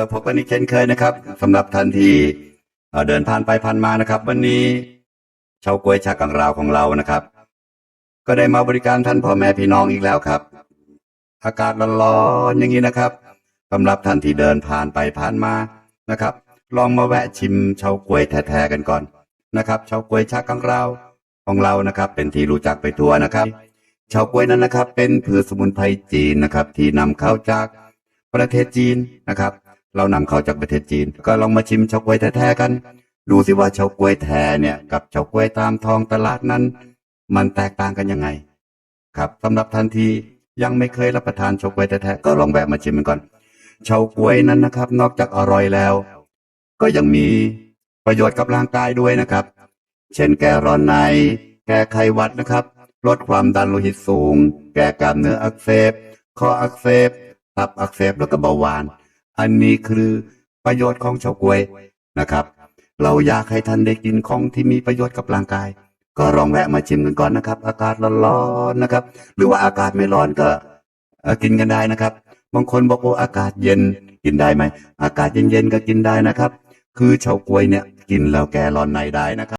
ก็พบกันอีกเช่นเคยนะครับสำหรับท่านที่เดินผ่านไปผ่านมานะครับ วันนี้ชาวกล้วยชากังราวของเรานะครับ ก็ได้มาบริการท่านพ่อแม่พี่น้องอีกแล้วครับ อากาศร้อนๆอย่างนี้นะครับสำหรับท่านที่เดินผ่านไปผ่านมานะครับ ลองมาแวะชิมชาวกล้วยแท้ๆกันก่อนนะครับชาวกล้วยชากังราวของเรานะครับ เป็นที่รู้จักไปทั่วนะครับชาวกล้วยนั้นนะครับ เป็นพืชสมุนไพรจีนนะครับ ที่นำเข้าจากประเทศจีนนะครับ เรานำเข้าจากประเทศจีน ก็ลองมาชิมเฉาก๊วยแท้ๆกัน ดูสิว่าเฉาก๊วยแท้เนี่ยกับเฉาก๊วยตามทองตลาดนั้น มันแตกต่างกันยังไง ครับสำหรับท่านที่ยังไม่เคยรับประทานเฉาก๊วยแท้ๆก็ลองแวะมาชิมมันก่อนเฉาก๊วยนั้นนะครับ นอกจากอร่อยแล้ว ก็ยังมีประโยชน์กับร่างกายด้วยนะครับ เช่นแก้ร้อนใน แก้ไขวัดนะครับ ลดความดันโลหิตสูง แก้กล้ามเนื้ออักเสบคออักเสบ ตับอักเสบแล้วก็เบาหวาน อันนี้คือประโยชน์ของเฉาก๊วยนะครับ เราอยากให้ท่านได้กินของที่มีประโยชน์กับร่างกาย ก็ลองแวะมาชิมกันก่อนนะครับ อากาศร้อนๆนะครับ หรือว่าอากาศไม่ร้อนก็กินกันได้นะครับ บางคนบอกว่าอากาศเย็นกินได้ไหมอากาศเย็นๆก็กินได้นะครับ คือเฉาก๊วยเนี่ยกินแล้วแก้ร้อนในได้นะครับ